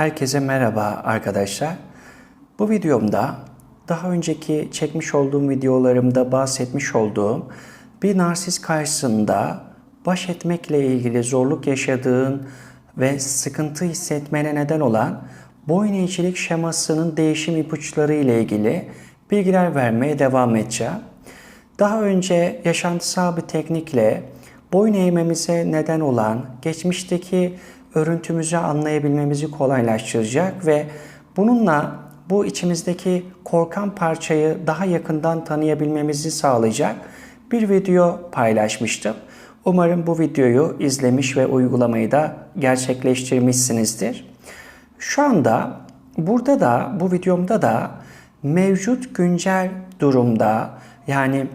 Herkese merhaba arkadaşlar. Bu videomda daha önceki çekmiş olduğum videolarımda bahsetmiş olduğum bir narsist karşısında baş etmekle ilgili zorluk yaşadığın ve sıkıntı hissetmene neden olan boyun eğicilik şemasının değişim ipuçları ile ilgili bilgiler vermeye devam edeceğim. Daha önce yaşantısal bir teknikle boyun eğmemize neden olan geçmişteki örüntümüzü anlayabilmemizi kolaylaştıracak ve bununla bu içimizdeki korkan parçayı daha yakından tanıyabilmemizi sağlayacak bir video paylaşmıştım. Umarım bu videoyu izlemiş ve uygulamayı da gerçekleştirmişsinizdir. Şu anda burada da bu videomda da mevcut güncel durumda yani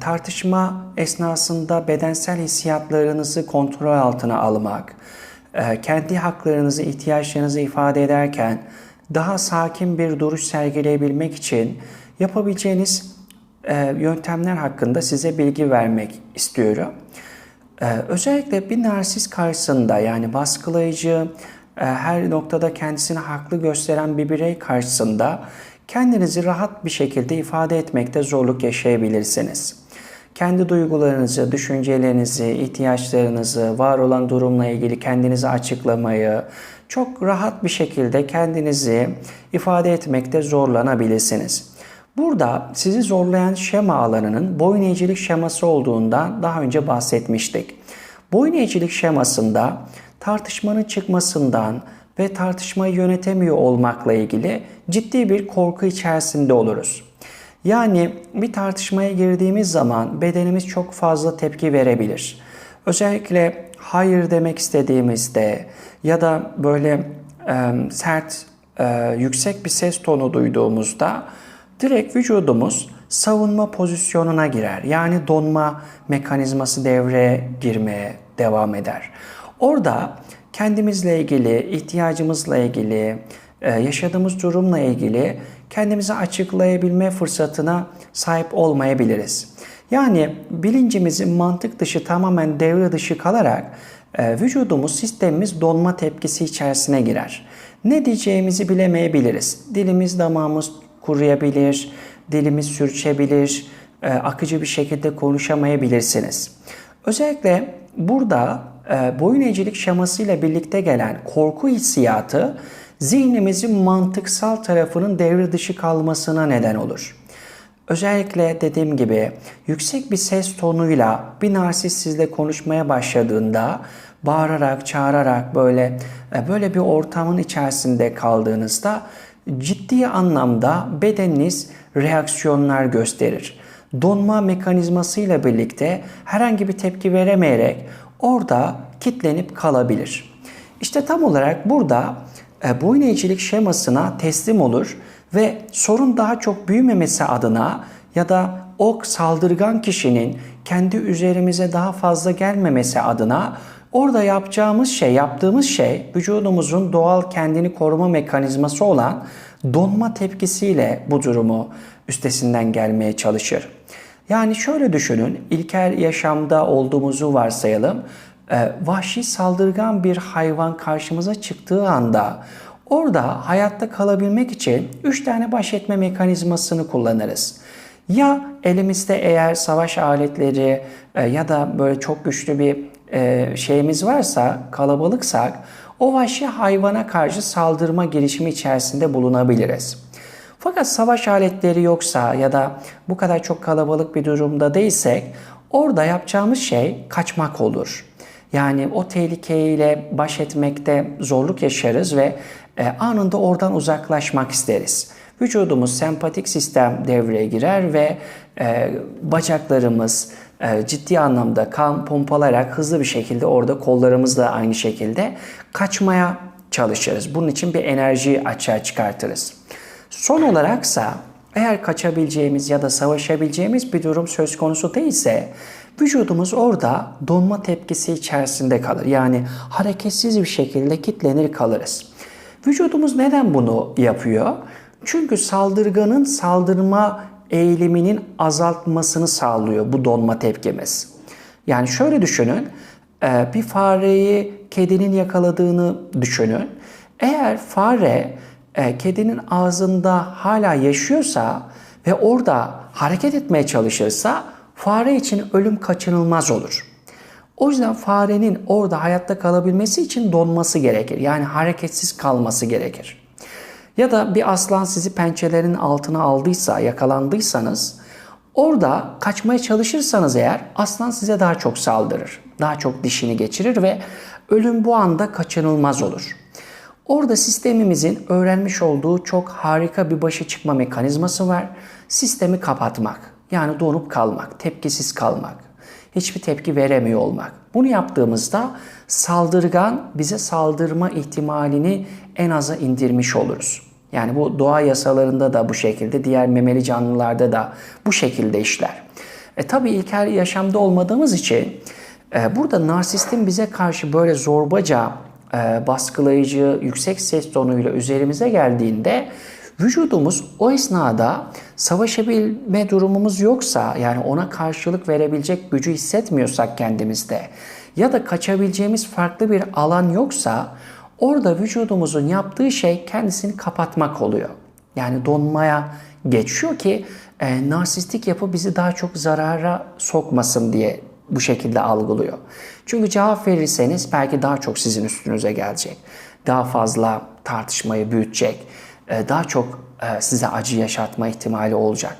tartışma esnasında bedensel hissiyatlarınızı kontrol altına almak, kendi haklarınızı, ihtiyaçlarınızı ifade ederken daha sakin bir duruş sergileyebilmek için yapabileceğiniz e, yöntemler hakkında size bilgi vermek istiyorum. E, özellikle bir narsist karşısında yani baskılayıcı, her noktada kendisini haklı gösteren bir birey karşısında kendinizi rahat bir şekilde ifade etmekte zorluk yaşayabilirsiniz. Kendi duygularınızı, düşüncelerinizi, ihtiyaçlarınızı, var olan durumla ilgili kendinizi açıklamayı çok rahat bir şekilde kendinizi ifade etmekte zorlanabilirsiniz. Burada sizi zorlayan şema alanının boyun eğicilik şeması olduğundan daha önce bahsetmiştik. Boyun eğicilik şemasında tartışmanın çıkmasından ve tartışmayı yönetemiyor olmakla ilgili ciddi bir korku içerisinde oluruz. Yani bir tartışmaya girdiğimiz zaman bedenimiz çok fazla tepki verebilir. Özellikle hayır demek istediğimizde ya da böyle e, sert, e, yüksek bir ses tonu duyduğumuzda direkt vücudumuz savunma pozisyonuna girer. Yani donma mekanizması devreye girmeye devam eder. Orada kendimizle ilgili, ihtiyacımızla ilgili, yaşadığımız durumla ilgili kendimizi açıklayabilme fırsatına sahip olmayabiliriz. Yani bilincimizin mantık dışı tamamen devre dışı kalarak e, vücudumuz, sistemimiz donma tepkisi içerisine girer. Ne diyeceğimizi bilemeyebiliriz. Dilimiz, damağımız kuruyabilir, dilimiz sürçebilir, e, akıcı bir şekilde konuşamayabilirsiniz. Özellikle burada e, boyun eğicilik şemasıyla birlikte gelen korku hissiyatı zihnimizin mantıksal tarafının devre dışı kalmasına neden olur. Özellikle dediğim gibi yüksek bir ses tonuyla bir narsist sizle konuşmaya başladığında bağırarak, çağırarak böyle e, böyle bir ortamın içerisinde kaldığınızda ciddi anlamda bedeniniz reaksiyonlar gösterir. Donma mekanizmasıyla birlikte herhangi bir tepki veremeyerek orada kitlenip kalabilir. İşte tam olarak burada e, boyun eğicilik şemasına teslim olur ve sorun daha çok büyümemesi adına ya da o saldırgan kişinin kendi üzerimize daha fazla gelmemesi adına orada yapacağımız şey, yaptığımız şey vücudumuzun doğal kendini koruma mekanizması olan donma tepkisiyle bu durumu üstesinden gelmeye çalışır. Yani şöyle düşünün, ilkel yaşamda olduğumuzu varsayalım vahşi saldırgan bir hayvan karşımıza çıktığı anda orada hayatta kalabilmek için 3 tane baş etme mekanizmasını kullanırız. Ya elimizde eğer savaş aletleri e, ya da böyle çok güçlü bir e, şeyimiz varsa, kalabalıksak o vahşi hayvana karşı saldırma girişimi içerisinde bulunabiliriz. Fakat savaş aletleri yoksa ya da bu kadar çok kalabalık bir durumda değilsek orada yapacağımız şey kaçmak olur. Yani o tehlikeyle baş etmekte zorluk yaşarız ve e, anında oradan uzaklaşmak isteriz. Vücudumuz sempatik sistem devreye girer ve e, bacaklarımız e, ciddi anlamda kan pompalarak hızlı bir şekilde orada kollarımızla aynı şekilde kaçmaya çalışırız. Bunun için bir enerji açığa çıkartırız. Son olaraksa eğer kaçabileceğimiz ya da savaşabileceğimiz bir durum söz konusu değilse vücudumuz orada donma tepkisi içerisinde kalır. Yani hareketsiz bir şekilde kitlenir kalırız. Vücudumuz neden bunu yapıyor? Çünkü saldırganın saldırma eğiliminin azaltmasını sağlıyor bu donma tepkimiz. Yani şöyle düşünün, bir fareyi kedinin yakaladığını düşünün. Eğer fare e, kedinin ağzında hala yaşıyorsa ve orada hareket etmeye çalışırsa fare için ölüm kaçınılmaz olur. O yüzden farenin orada hayatta kalabilmesi için donması gerekir. Yani hareketsiz kalması gerekir. Ya da bir aslan sizi pençelerin altına aldıysa, yakalandıysanız orada kaçmaya çalışırsanız eğer aslan size daha çok saldırır. Daha çok dişini geçirir ve ölüm bu anda kaçınılmaz olur. Orada sistemimizin öğrenmiş olduğu çok harika bir başa çıkma mekanizması var. Sistemi kapatmak. Yani donup kalmak, tepkisiz kalmak, hiçbir tepki veremiyor olmak. Bunu yaptığımızda saldırgan bize saldırma ihtimalini en aza indirmiş oluruz. Yani bu doğa yasalarında da bu şekilde, diğer memeli canlılarda da bu şekilde işler. E tabi ilkel yaşamda olmadığımız için e, burada narsistin bize karşı böyle zorbaca e, baskılayıcı yüksek ses tonuyla üzerimize geldiğinde vücudumuz o esnada savaşabilme durumumuz yoksa yani ona karşılık verebilecek gücü hissetmiyorsak kendimizde ya da kaçabileceğimiz farklı bir alan yoksa orada vücudumuzun yaptığı şey kendisini kapatmak oluyor. Yani donmaya geçiyor ki e, narsistik yapı bizi daha çok zarara sokmasın diye bu şekilde algılıyor. Çünkü cevap verirseniz belki daha çok sizin üstünüze gelecek. Daha fazla tartışmayı büyütecek. E, daha çok e, size acı yaşatma ihtimali olacak.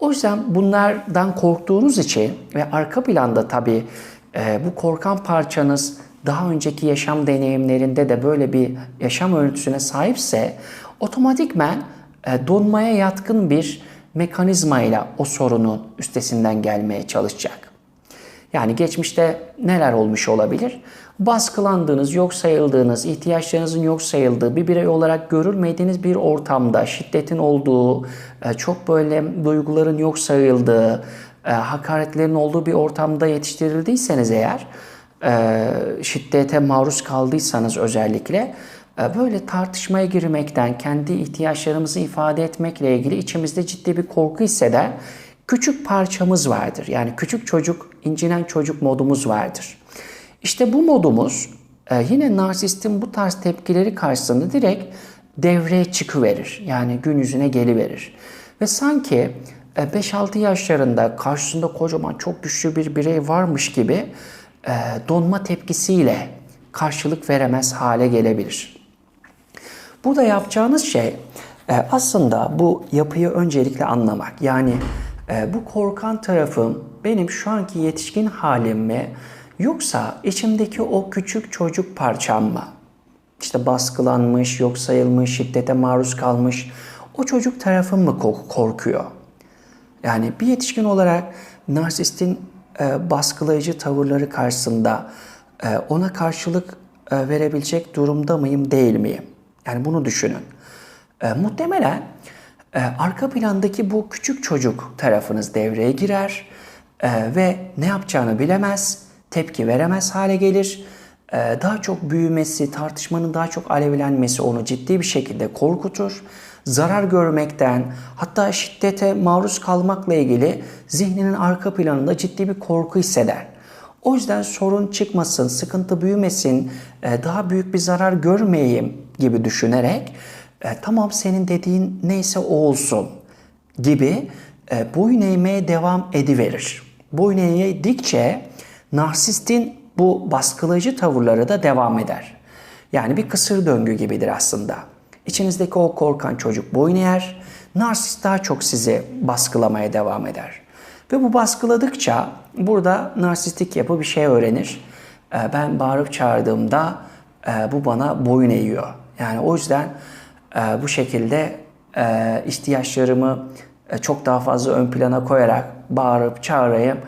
O yüzden bunlardan korktuğunuz için ve arka planda tabii e, bu korkan parçanız daha önceki yaşam deneyimlerinde de böyle bir yaşam örüntüsüne sahipse otomatikmen donmaya yatkın bir mekanizmayla o sorunun üstesinden gelmeye çalışacak. Yani geçmişte neler olmuş olabilir? Baskılandığınız, yok sayıldığınız, ihtiyaçlarınızın yok sayıldığı, bir birey olarak görülmediğiniz bir ortamda şiddetin olduğu, e, çok böyle duyguların yok sayıldığı, e, hakaretlerin olduğu bir ortamda yetiştirildiyseniz eğer, e, şiddete maruz kaldıysanız özellikle, böyle tartışmaya girmekten, kendi ihtiyaçlarımızı ifade etmekle ilgili içimizde ciddi bir korku hisseder küçük parçamız vardır. Yani küçük çocuk, incinen çocuk modumuz vardır. İşte bu modumuz e, yine narsistin bu tarz tepkileri karşısında direkt devreye çıkıverir. Yani gün yüzüne geliverir. Ve sanki 5-6 e, yaşlarında karşısında kocaman çok güçlü bir birey varmış gibi e, donma tepkisiyle karşılık veremez hale gelebilir. Burada yapacağınız şey aslında bu yapıyı öncelikle anlamak. Yani e, bu korkan tarafım benim şu anki yetişkin halim mi yoksa içimdeki o küçük çocuk parçam mı? İşte baskılanmış, yok sayılmış, şiddete maruz kalmış o çocuk tarafım mı korkuyor? Yani bir yetişkin olarak narsistin e, baskılayıcı tavırları karşısında e, ona karşılık e, verebilecek durumda mıyım değil miyim? Yani bunu düşünün. E, muhtemelen e, arka plandaki bu küçük çocuk tarafınız devreye girer e, ve ne yapacağını bilemez, tepki veremez hale gelir. E, daha çok büyümesi, tartışmanın daha çok alevlenmesi onu ciddi bir şekilde korkutur. Zarar görmekten, hatta şiddete maruz kalmakla ilgili zihninin arka planında ciddi bir korku hisseder. O yüzden sorun çıkmasın, sıkıntı büyümesin, e, daha büyük bir zarar görmeyeyim gibi düşünerek e, tamam senin dediğin neyse o olsun gibi e, boyun eğmeye devam ediverir. Boyun eğdikçe narsistin bu baskılayıcı tavırları da devam eder. Yani bir kısır döngü gibidir aslında. İçinizdeki o korkan çocuk boyun eğer, narsist daha çok sizi baskılamaya devam eder. Ve bu baskıladıkça burada narsistik yapı bir şey öğrenir. E, ben bağırıp çağırdığımda e, bu bana boyun eğiyor. Yani o yüzden e, bu şekilde e, ihtiyaçlarımı çok daha fazla ön plana koyarak bağırıp çağırayım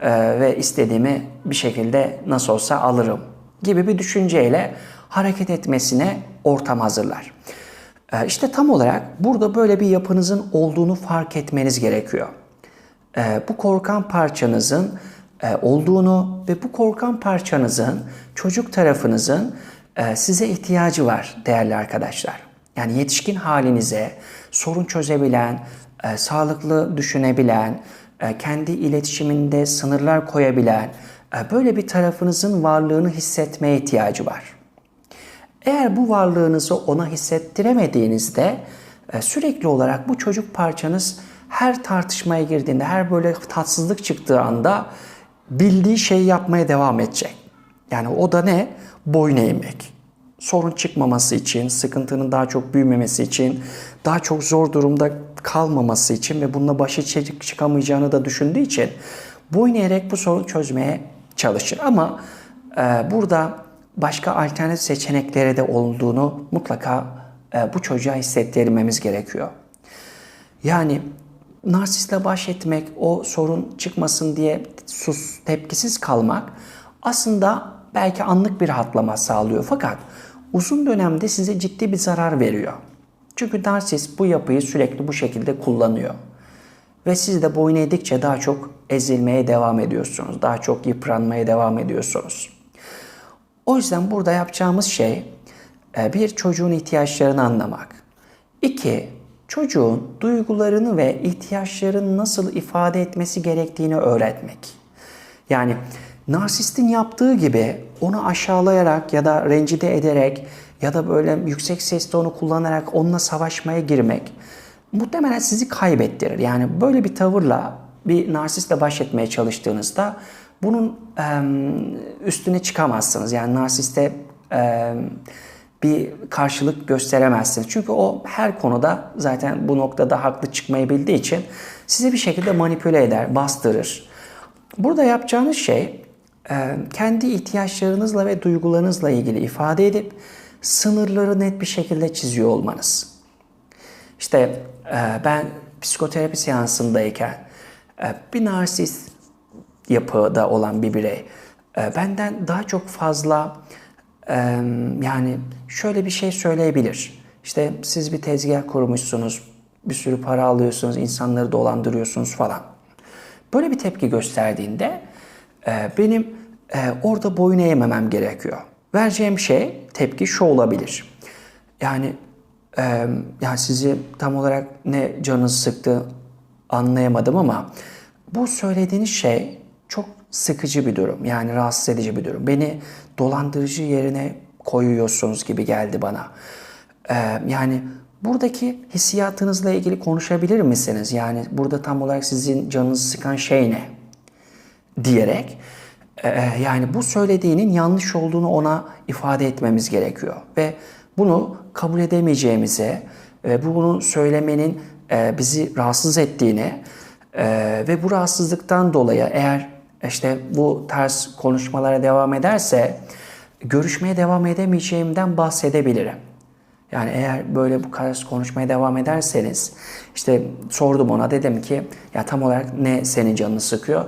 e, ve istediğimi bir şekilde nasıl olsa alırım gibi bir düşünceyle hareket etmesine ortam hazırlar. E, işte tam olarak burada böyle bir yapınızın olduğunu fark etmeniz gerekiyor. E, bu korkan parçanızın e, olduğunu ve bu korkan parçanızın çocuk tarafınızın e, size ihtiyacı var değerli arkadaşlar. Yani yetişkin halinize sorun çözebilen, e, sağlıklı düşünebilen, kendi iletişiminde sınırlar koyabilen, e, böyle bir tarafınızın varlığını hissetmeye ihtiyacı var. Eğer bu varlığınızı ona hissettiremediğinizde e, sürekli olarak bu çocuk parçanız her tartışmaya girdiğinde, her böyle tatsızlık çıktığı anda bildiği şeyi yapmaya devam edecek. Yani o da ne? Boyun eğmek. Sorun çıkmaması için, sıkıntının daha çok büyümemesi için, daha çok zor durumda kalmaması için ve bununla başa çıkamayacağını da düşündüğü için boyun eğerek bu sorunu çözmeye çalışır. Ama e, burada başka alternatif seçenekleri de olduğunu mutlaka e, bu çocuğa hissettirmemiz gerekiyor. Yani narsistle baş etmek, o sorun çıkmasın diye sus, tepkisiz kalmak aslında belki anlık bir rahatlama sağlıyor. Fakat uzun dönemde size ciddi bir zarar veriyor. Çünkü narsist bu yapıyı sürekli bu şekilde kullanıyor. Ve siz de boyun eğdikçe daha çok ezilmeye devam ediyorsunuz. Daha çok yıpranmaya devam ediyorsunuz. O yüzden burada yapacağımız şey e, bir çocuğun ihtiyaçlarını anlamak. İki, çocuğun duygularını ve ihtiyaçlarını nasıl ifade etmesi gerektiğini öğretmek. Yani narsistin yaptığı gibi onu aşağılayarak ya da rencide ederek ya da böyle yüksek sesle onu kullanarak onunla savaşmaya girmek muhtemelen sizi kaybettirir. Yani böyle bir tavırla bir narsistle baş etmeye çalıştığınızda bunun üstüne çıkamazsınız. Yani narsiste bir karşılık gösteremezsiniz. Çünkü o her konuda zaten bu noktada haklı çıkmayı bildiği için sizi bir şekilde manipüle eder, bastırır. Burada yapacağınız şey kendi ihtiyaçlarınızla ve duygularınızla ilgili ifade edip sınırları net bir şekilde çiziyor olmanız. İşte ben psikoterapi seansındayken bir narsist yapıda olan bir birey benden daha çok fazla yani şöyle bir şey söyleyebilir. İşte siz bir tezgah kurmuşsunuz, bir sürü para alıyorsunuz, insanları dolandırıyorsunuz falan. Böyle bir tepki gösterdiğinde benim orada boyun eğmemem gerekiyor. Vereceğim şey, tepki şu olabilir. Yani yani sizi tam olarak ne canınız sıktı anlayamadım ama bu söylediğiniz şey çok sıkıcı bir durum. Yani rahatsız edici bir durum. Beni dolandırıcı yerine koyuyorsunuz gibi geldi bana. Ee, yani buradaki hissiyatınızla ilgili konuşabilir misiniz? Yani burada tam olarak sizin canınızı sıkan şey ne? Diyerek e, yani bu söylediğinin yanlış olduğunu ona ifade etmemiz gerekiyor. Ve bunu kabul edemeyeceğimize ve bunu söylemenin e, bizi rahatsız ettiğini e, ve bu rahatsızlıktan dolayı eğer işte bu tarz konuşmalara devam ederse görüşmeye devam edemeyeceğimden bahsedebilirim. Yani eğer böyle bu tarz konuşmaya devam ederseniz işte sordum ona dedim ki ya tam olarak ne senin canını sıkıyor?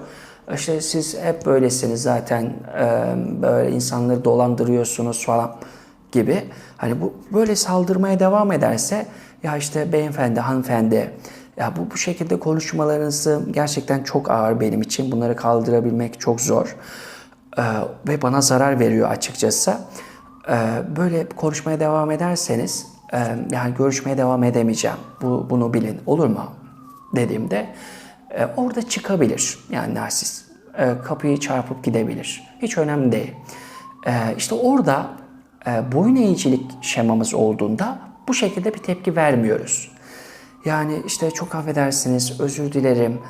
İşte siz hep böylesiniz zaten böyle insanları dolandırıyorsunuz falan gibi. Hani bu böyle saldırmaya devam ederse ya işte beyefendi, hanımefendi ya bu, bu şekilde konuşmalarınızı gerçekten çok ağır benim için. Bunları kaldırabilmek çok zor. Ee, ve bana zarar veriyor açıkçası. Ee, böyle konuşmaya devam ederseniz e, yani görüşmeye devam edemeyeceğim. Bu, bunu bilin. Olur mu? Dediğimde e, orada çıkabilir. Yani narsist. E, kapıyı çarpıp gidebilir. Hiç önemli değil. E, işte orada e, boyun eğicilik şemamız olduğunda bu şekilde bir tepki vermiyoruz. Yani işte çok affedersiniz, özür dilerim.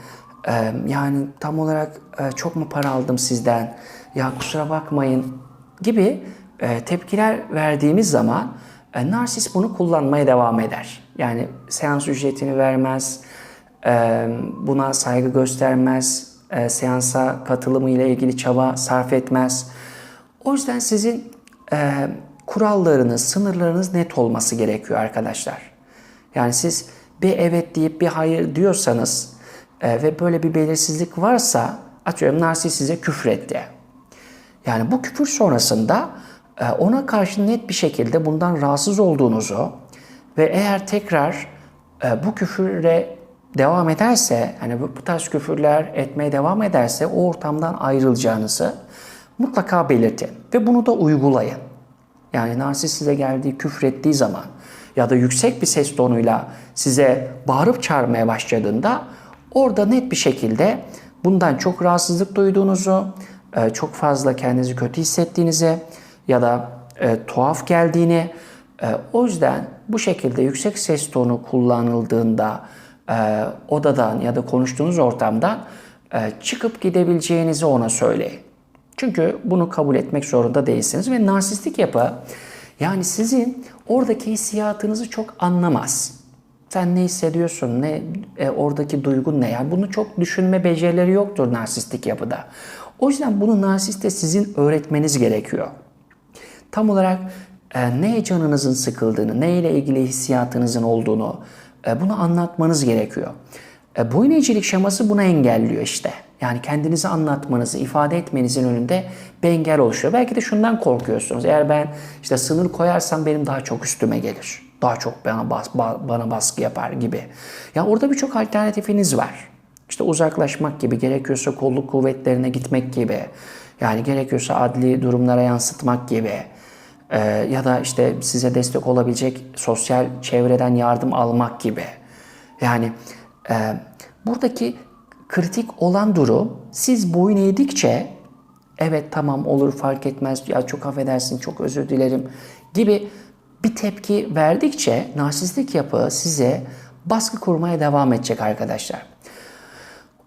Ee, yani tam olarak e, çok mu para aldım sizden? Ya kusura bakmayın gibi e, tepkiler verdiğimiz zaman e, narsist bunu kullanmaya devam eder. Yani seans ücretini vermez, e, buna saygı göstermez, seansa katılımı ile ilgili çaba sarf etmez. O yüzden sizin kurallarınız, sınırlarınız net olması gerekiyor arkadaşlar. Yani siz bir evet deyip bir hayır diyorsanız ve böyle bir belirsizlik varsa atıyorum narsist size küfretti. Yani bu küfür sonrasında ona karşı net bir şekilde bundan rahatsız olduğunuzu ve eğer tekrar bu küfürle devam ederse, hani bu, bu tarz küfürler etmeye devam ederse o ortamdan ayrılacağınızı mutlaka belirtin ve bunu da uygulayın. Yani narsist size geldiği, küfrettiği zaman ya da yüksek bir ses tonuyla size bağırıp çağırmaya başladığında orada net bir şekilde bundan çok rahatsızlık duyduğunuzu, e, çok fazla kendinizi kötü hissettiğinizi ya da e, tuhaf geldiğini, e, o yüzden bu şekilde yüksek ses tonu kullanıldığında e, odadan ya da konuştuğunuz ortamdan e, çıkıp gidebileceğinizi ona söyleyin. Çünkü bunu kabul etmek zorunda değilsiniz ve narsistik yapı yani sizin oradaki hissiyatınızı çok anlamaz. Sen ne hissediyorsun, ne e, oradaki duygun ne? Yani bunu çok düşünme becerileri yoktur narsistik yapıda. O yüzden bunu narsiste sizin öğretmeniz gerekiyor. Tam olarak e, neye canınızın sıkıldığını, neyle ilgili hissiyatınızın olduğunu bunu anlatmanız gerekiyor. E, boyun eğicilik şeması bunu engelliyor işte. Yani kendinizi anlatmanızı, ifade etmenizin önünde bir engel oluşuyor. Belki de şundan korkuyorsunuz. Eğer ben işte sınır koyarsam benim daha çok üstüme gelir. Daha çok bana, bas, bana baskı yapar gibi. Ya orada birçok alternatifiniz var. İşte uzaklaşmak gibi, gerekiyorsa kolluk kuvvetlerine gitmek gibi. Yani gerekiyorsa adli durumlara yansıtmak gibi. Ee, ya da işte size destek olabilecek sosyal çevreden yardım almak gibi. Yani e, buradaki kritik olan durum siz boyun eğdikçe evet tamam olur fark etmez ya çok affedersin çok özür dilerim gibi bir tepki verdikçe narsistik yapı size baskı kurmaya devam edecek arkadaşlar.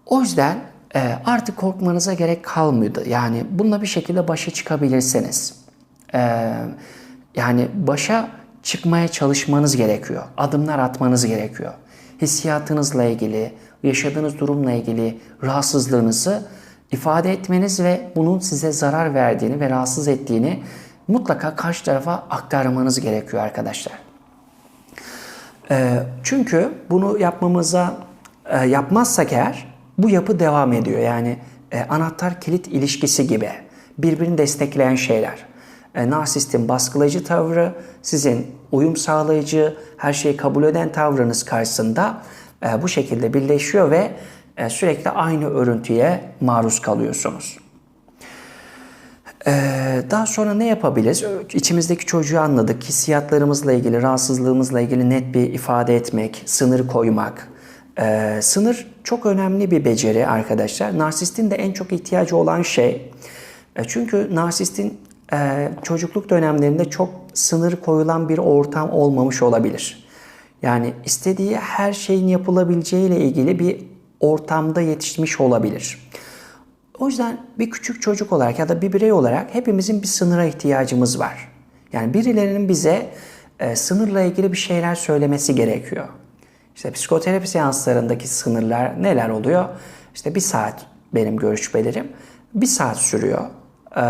O yüzden e, artık korkmanıza gerek kalmıyordu. Yani bununla bir şekilde başa çıkabilirsiniz. E, yani başa çıkmaya çalışmanız gerekiyor. Adımlar atmanız gerekiyor. Hissiyatınızla ilgili, yaşadığınız durumla ilgili rahatsızlığınızı ifade etmeniz ve bunun size zarar verdiğini ve rahatsız ettiğini mutlaka karşı tarafa aktarmanız gerekiyor arkadaşlar. Çünkü bunu yapmamıza yapmazsak eğer bu yapı devam ediyor. Yani anahtar kilit ilişkisi gibi birbirini destekleyen şeyler. Narsistin baskılayıcı tavrı, sizin uyum sağlayıcı, her şeyi kabul eden tavrınız karşısında bu şekilde birleşiyor ve sürekli aynı örüntüye maruz kalıyorsunuz. Daha sonra ne yapabiliriz? İçimizdeki çocuğu anladık. Hissiyatlarımızla ilgili, rahatsızlığımızla ilgili net bir ifade etmek, sınır koymak. Sınır çok önemli bir beceri arkadaşlar. Narsistin de en çok ihtiyacı olan şey. Çünkü narsistin çocukluk dönemlerinde çok sınır koyulan bir ortam olmamış olabilir. Yani istediği her şeyin yapılabileceği ile ilgili bir ortamda yetişmiş olabilir. O yüzden bir küçük çocuk olarak ya da bir birey olarak hepimizin bir sınıra ihtiyacımız var. Yani birilerinin bize e, sınırla ilgili bir şeyler söylemesi gerekiyor. İşte psikoterapi seanslarındaki sınırlar neler oluyor? İşte bir saat benim görüşmelerim. Bir saat sürüyor. Ee,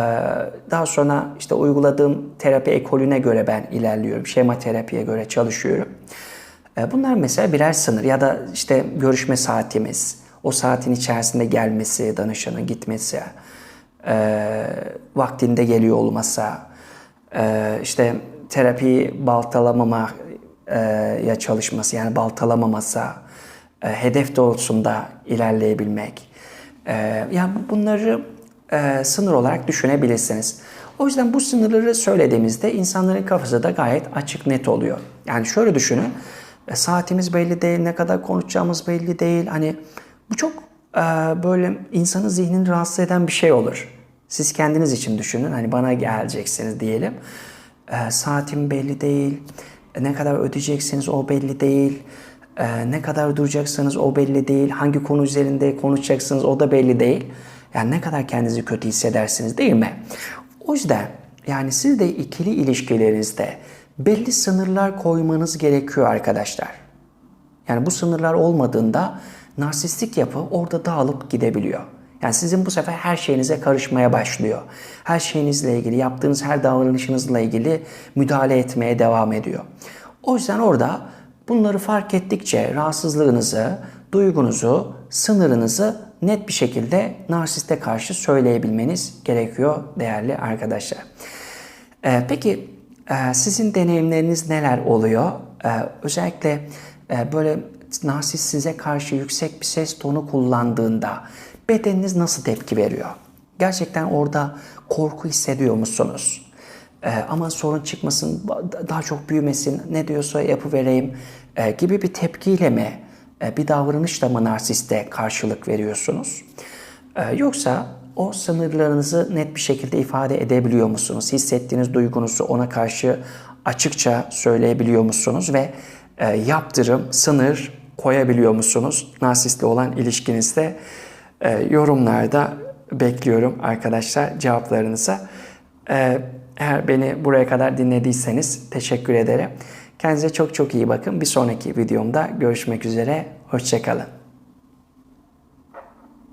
daha sonra işte uyguladığım terapi ekolüne göre ben ilerliyorum. Şema terapiye göre çalışıyorum. Ee, bunlar mesela birer sınır ya da işte görüşme saatimiz, o saatin içerisinde gelmesi, danışanın gitmesi, e, vaktinde geliyor olması, işte terapiyi baltalamama e, çalışması yani baltalamaması, e, hedef doğrultusunda ilerleyebilmek. Yani bunları e, sınır olarak düşünebilirsiniz. O yüzden bu sınırları söylediğimizde insanların kafası da gayet açık net oluyor. Yani şöyle düşünün. E, saatimiz belli değil, ne kadar konuşacağımız belli değil. Hani bu çok e, böyle insanın zihnini rahatsız eden bir şey olur. Siz kendiniz için düşünün. Hani bana geleceksiniz diyelim. E, saatim belli değil. Ne kadar ödeyeceksiniz o belli değil. E, ne kadar duracaksınız o belli değil. Hangi konu üzerinde konuşacaksınız o da belli değil. Yani ne kadar kendinizi kötü hissedersiniz değil mi? O yüzden yani siz de ikili ilişkilerinizde belli sınırlar koymanız gerekiyor arkadaşlar. Yani bu sınırlar olmadığında narsistik yapı orada dağılıp gidebiliyor. Yani sizin bu sefer her şeyinize karışmaya başlıyor. Her şeyinizle ilgili, yaptığınız her davranışınızla ilgili müdahale etmeye devam ediyor. O yüzden orada bunları fark ettikçe rahatsızlığınızı, duygunuzu, sınırınızı net bir şekilde narsiste karşı söyleyebilmeniz gerekiyor değerli arkadaşlar. Ee, peki e, sizin deneyimleriniz neler oluyor? Ee, özellikle e, böyle narsist size karşı yüksek bir ses tonu kullandığında bedeniniz nasıl tepki veriyor? Gerçekten orada korku hissediyor musunuz? Ee, ama sorun çıkmasın, daha çok büyümesin, ne diyorsa yapıvereyim e, gibi bir tepkiyle mi, bir davranışla mı narsiste karşılık veriyorsunuz? E, yoksa o sınırlarınızı net bir şekilde ifade edebiliyor musunuz? Hissettiğiniz duygunuzu ona karşı açıkça söyleyebiliyor musunuz ve e, yaptırım, sınır koyabiliyor musunuz? Narsistle olan ilişkinizde e, yorumlarda bekliyorum arkadaşlar cevaplarınızı. E, eğer beni buraya kadar dinlediyseniz teşekkür ederim. Kendinize çok çok iyi bakın. Bir sonraki videomda görüşmek üzere. Hoşçakalın.